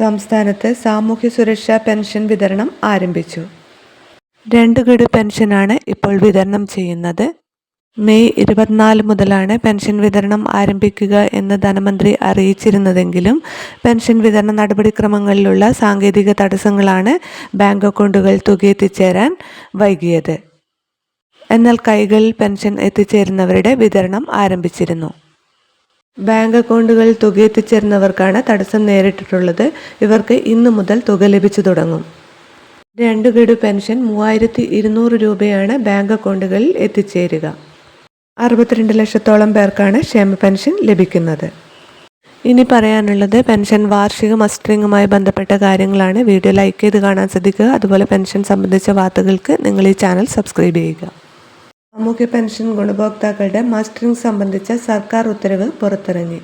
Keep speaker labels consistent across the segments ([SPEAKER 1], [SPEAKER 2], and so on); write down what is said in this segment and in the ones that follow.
[SPEAKER 1] സംസ്ഥാനത്ത് സാമൂഹ്യ സുരക്ഷാ പെൻഷൻ വിതരണം ആരംഭിച്ചു. രണ്ട് ഗഡു പെൻഷനാണ് ഇപ്പോൾ വിതരണം ചെയ്യുന്നത്. മെയ് ഇരുപത്തിനാല് മുതലാണ് പെൻഷൻ വിതരണം ആരംഭിക്കുക എന്ന് ധനമന്ത്രി അറിയിച്ചിരുന്നതെങ്കിലും പെൻഷൻ വിതരണ നടപടിക്രമങ്ങളിലുള്ള സാങ്കേതിക തടസ്സങ്ങളാണ് ബാങ്ക് അക്കൗണ്ടുകൾ തുക എത്തിച്ചേരാൻ വൈകിയത്. എന്നാൽ കൈകളിൽ പെൻഷൻ എത്തിച്ചേരുന്നവരുടെ വിതരണം ആരംഭിച്ചിരുന്നു. ബാങ്ക് അക്കൗണ്ടുകളിൽ തുക എത്തിച്ചേരുന്നവർക്കാണ് തടസ്സം നേരിട്ടിട്ടുള്ളത്. ഇവർക്ക് ഇന്നു മുതൽ തുക ലഭിച്ചു തുടങ്ങും. രണ്ട് ഗഡു പെൻഷൻ മൂവായിരത്തി ഇരുന്നൂറ് രൂപയാണ് ബാങ്ക് അക്കൗണ്ടുകളിൽ എത്തിച്ചേരുക. അറുപത്തിരണ്ട് ലക്ഷത്തോളം പേർക്കാണ് ക്ഷേമ പെൻഷൻ ലഭിക്കുന്നത്. ഇനി പറയാനുള്ളത് പെൻഷൻ വാർഷിക മസ്റ്ററിങ്ങുമായി ബന്ധപ്പെട്ട കാര്യങ്ങളാണ്. വീഡിയോ ലൈക്ക് ചെയ്ത് കാണാൻ ശ്രദ്ധിക്കുക. അതുപോലെ പെൻഷൻ സംബന്ധിച്ച വാർത്തകൾക്ക് നിങ്ങൾ ഈ ചാനൽ സബ്സ്ക്രൈബ് ചെയ്യുക. സാമൂഹ്യ പെൻഷൻ ഗുണഭോക്താക്കളുടെ മസ്റ്ററിംഗ് സംബന്ധിച്ച സർക്കാർ ഉത്തരവ് പുറത്തിറങ്ങി.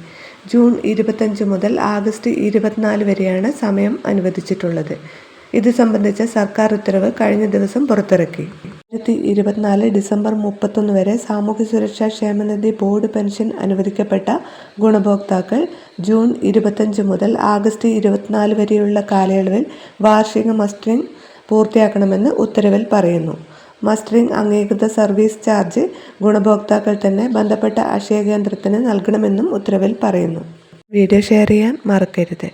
[SPEAKER 1] ജൂൺ ഇരുപത്തഞ്ച് മുതൽ ആഗസ്റ്റ് ഇരുപത്തിനാല് വരെയാണ് സമയം അനുവദിച്ചിട്ടുള്ളത്. ഇത് സംബന്ധിച്ച സർക്കാർ ഉത്തരവ് കഴിഞ്ഞ ദിവസം പുറത്തിറക്കി. രണ്ടായിരത്തി ഇരുപത്തിനാല് ഡിസംബർ മുപ്പത്തൊന്ന് വരെ സാമൂഹ്യ സുരക്ഷാ ക്ഷേമനിധി ബോർഡ് പെൻഷൻ അനുവദിക്കപ്പെട്ട ഗുണഭോക്താക്കൾ ജൂൺ ഇരുപത്തഞ്ച് മുതൽ ആഗസ്റ്റ് ഇരുപത്തിനാല് വരെയുള്ള കാലയളവിൽ വാർഷിക മസ്റ്ററിംഗ് പൂർത്തിയാക്കണമെന്ന് ഉത്തരവിൽ പറയുന്നു. മസ്റ്ററിംഗ് അംഗീകൃത സർവീസ് ചാർജ് ഗുണഭോക്താക്കൾ തന്നെ ബന്ധപ്പെട്ട അക്ഷയ കേന്ദ്രത്തിന് നൽകണമെന്നും ഉത്തരവിൽ പറയുന്നു. വീഡിയോ ഷെയർ ചെയ്യാൻ മറക്കരുത്.